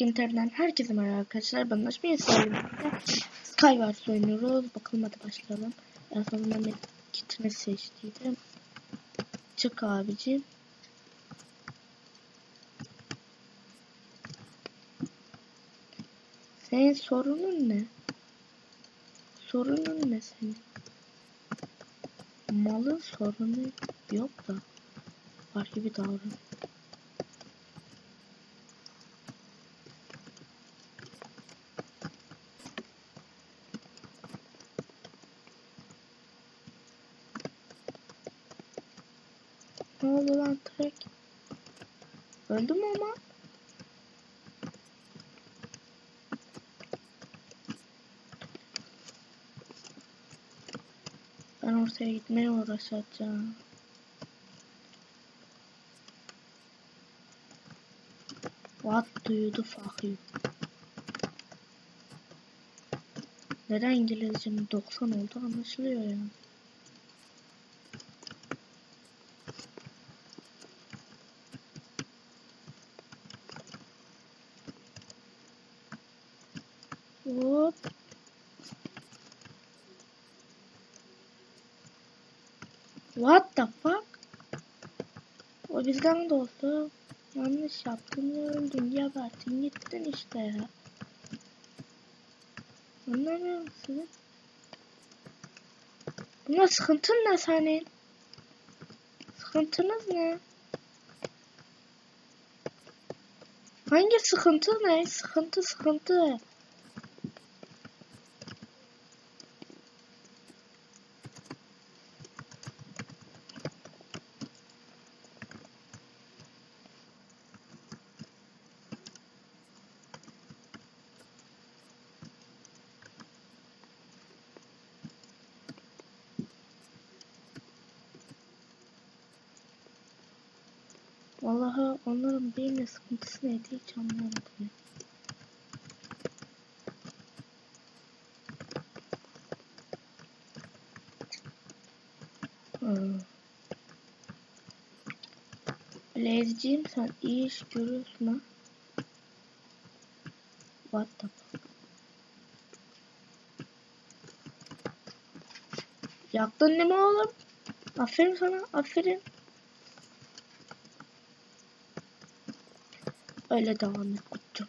Internetten herkese merhaba arkadaşlar. Ben Naş bir Skywars oynuyoruz. Bakalım hadi başlayalım. En son ben kitini seçtiydim. Çık abicim. Senin sorunun ne? Sorunun ne senin? Malın sorunu yok da var gibi davran. Ne Trek? Öldü mü ama? Ben ortaya gitmeye uğraşacağım. What do you do fuck you? Neden İngilizcem 90 oldu anlaşılıyor yani. Hop. What the fuck? O bizden de olsa yanlış yaptın ya öldün geberdin gittin işte ya. Anlamıyor musun? Buna sıkıntın ne senin? Sıkıntınız ne? Hangi sıkıntı ne? Sıkıntı sıkıntı. Vallahi onların benimle sıkıntısı neydi hiç anlamadım. ya. Hmm. Lezciğim sen iyi iş görüyorsun ha. What the fuck? Yaktın değil mi oğlum? Aferin sana, aferin. Öyle devam et kutçum.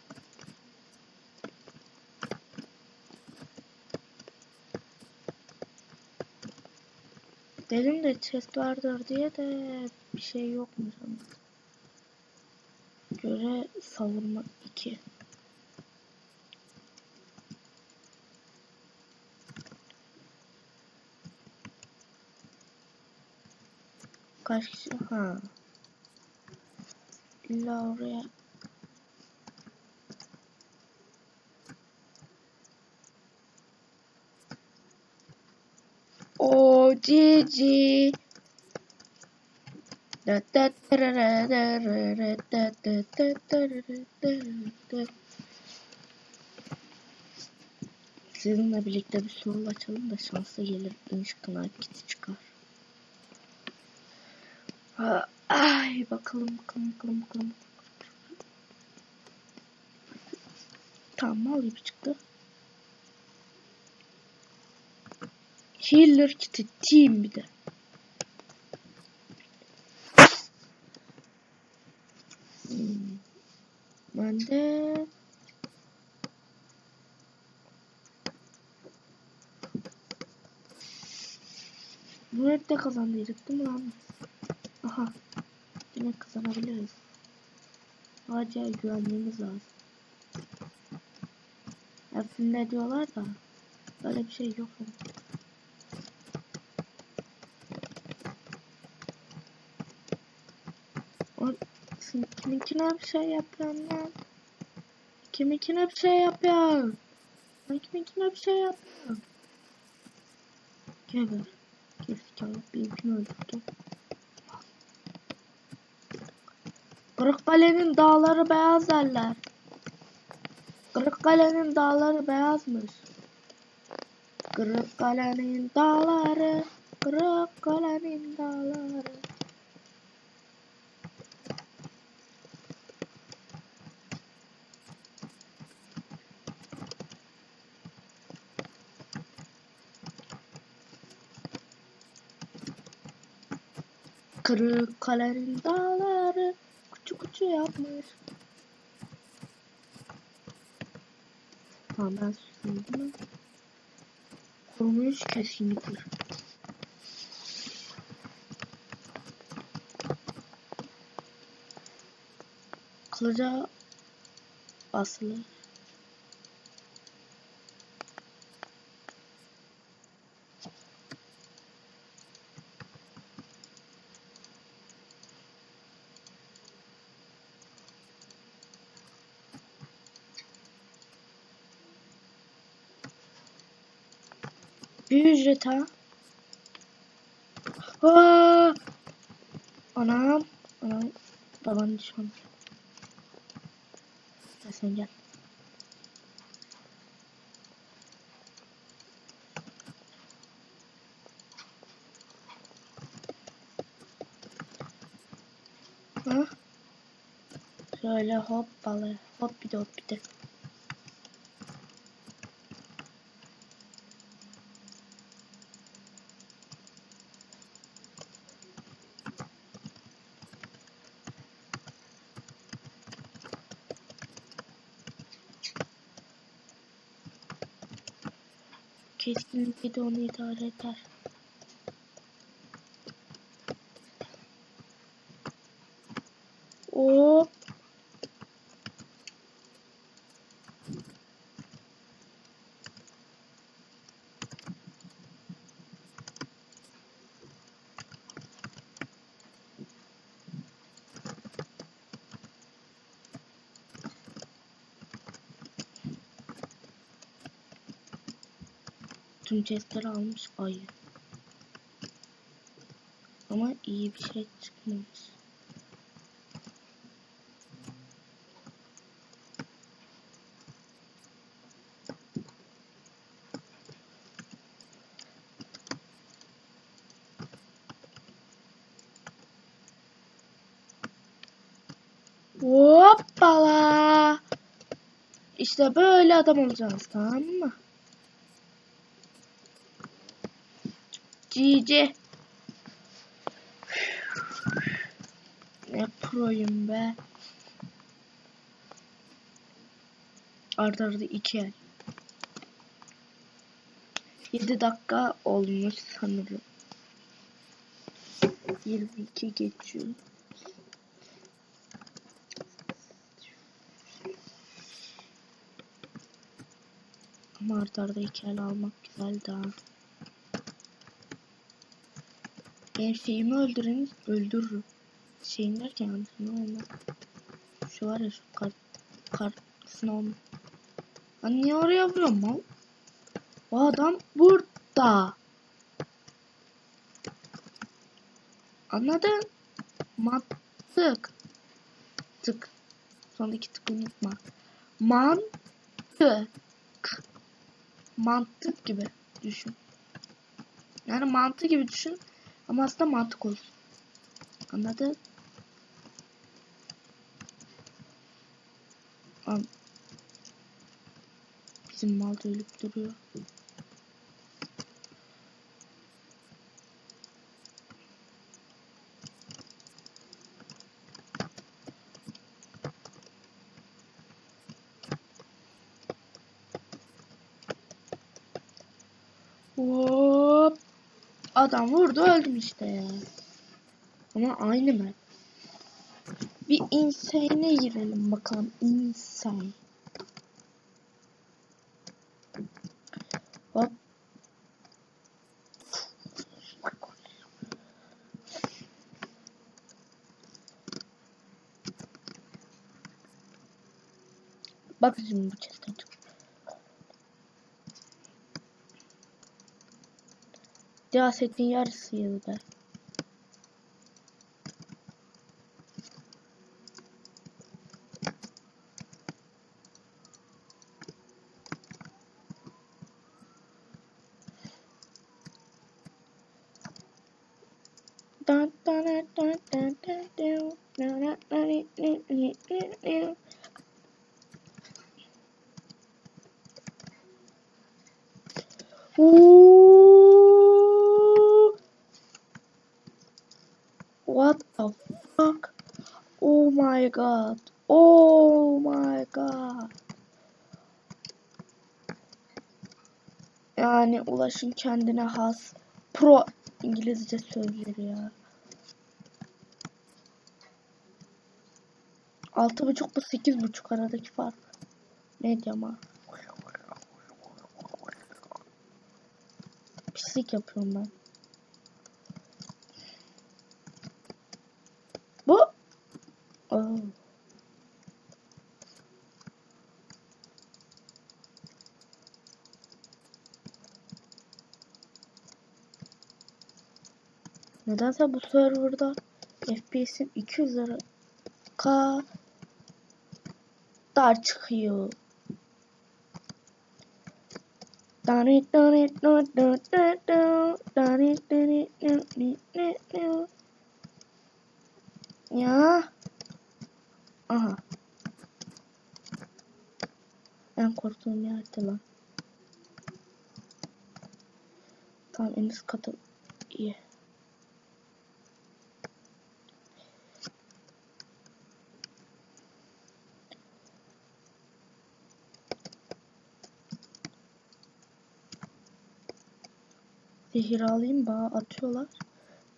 Dedim de chest vardır diye de bir şey yokmuş ama. Göre savurma 2. Kaç kişi? Ha. İlla oraya Oh, GG. Sizinle birlikte bir soru açalım da şanslı gelir. İnşkına kiti çıkar. Ay bakalım bakalım bakalım bakalım. Tamam mal gibi çıktı. Healer kiti team bir de. Hmm. Ben de Bu hep de kazandıydık değil mi lan? Aha. Yine kazanabiliriz. Acil güvenmemiz lazım. Hepsinde diyorlar da böyle bir şey yok. Ama. O sen kiminkine bir şey yapıyorsun lan? Kiminkine bir şey yapıyorsun? Ben kiminkine bir şey yapıyorum? Geber. Gerizekalı benimkini öldürdüm. Kırıkkale'nin dağları beyaz derler. Kırıkkale'nin dağları beyazmış. Kırıkkale'nin dağları, Kırıkkale'nin dağları. Kırık kalenin dağları kuçu kuçu yapmış. Tamam ben susayım değil mi? Korumuş kesinlikle. Kılıca basılı. Bir ücret ha. Aa! Anam. Anam. Babanın düşmanı. Gel sen gel. Ha? Şöyle hoppalı. Hop bir de hop bir de. Keskinlik de onu idare eder. Hop. Tüm chestleri almış ayı. Ama iyi bir şey çıkmamış. Hoppala. İşte böyle adam olacağız tamam mı? GG. Ne proyum be. Arda iki el. 7 dakika olmuş sanırım. 22 geçiyor. Ama arda iki el almak güzel daha. Benim şeyimi öldürün, öldürürüm. Şeyim derken anlasın olma. Şu var ya şu kart, kartısını olma. Lan niye oraya vuruyorum mal? O adam burada. Anladın? Mantık. Tık. Sondaki tık unutma. Mantık. Mantık gibi düşün. Yani mantı gibi düşün. Ama aslında mantık olsun. Anladın? Al. Bizim mal ölüp duruyor. Hop. Adam vurdu öldüm işte ya. Ama aynı mı? Bir insane'e girelim bakalım. Insane. Hop. Bak şimdi bu chest'ten çık. siyasetin yarısı yılda. dun dun dun dun Yani Ulaş'ın kendine has pro İngilizce sözleri ya. Altı buçuk bu sekiz buçuk aradaki fark. Ne diyeyim ha? Pislik yapıyorum ben. Nedense bu serverda FPS'im 200'lere kadar çıkıyor. Ya. Aha. En korktuğum yerdi lan. Tamam en üst katı iyi. Zehir alayım bana atıyorlar.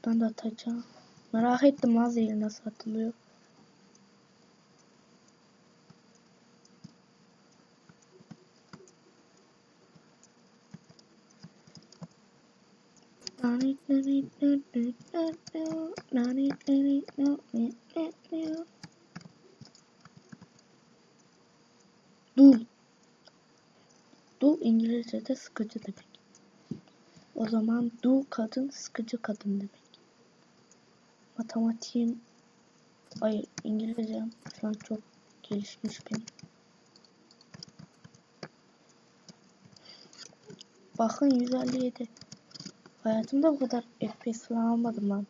Ben de atacağım. Merak ettim lan zehir nasıl atılıyor. Dul. Dul İngilizce'de sıkıcı demek. O zaman dul kadın sıkıcı kadın demek. Matematiğim hayır İngilizcem şu an çok gelişmiş benim. Bakın 157. Hayatımda bu kadar FPS falan almadım lan.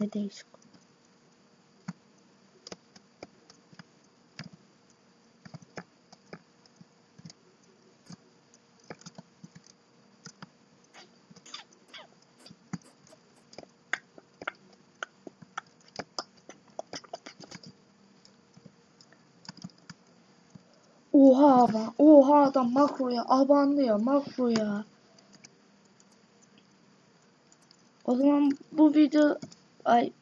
Ne değişik. Adam makroya abandı ya makroya. O zaman bu video ay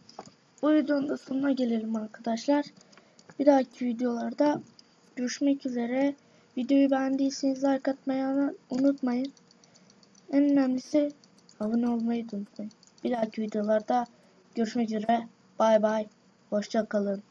bu videonun da sonuna gelelim arkadaşlar. Bir dahaki videolarda görüşmek üzere. Videoyu beğendiyseniz like atmayı unutmayın. En önemlisi abone olmayı unutmayın. Bir dahaki videolarda görüşmek üzere. Bay bay. Hoşça kalın.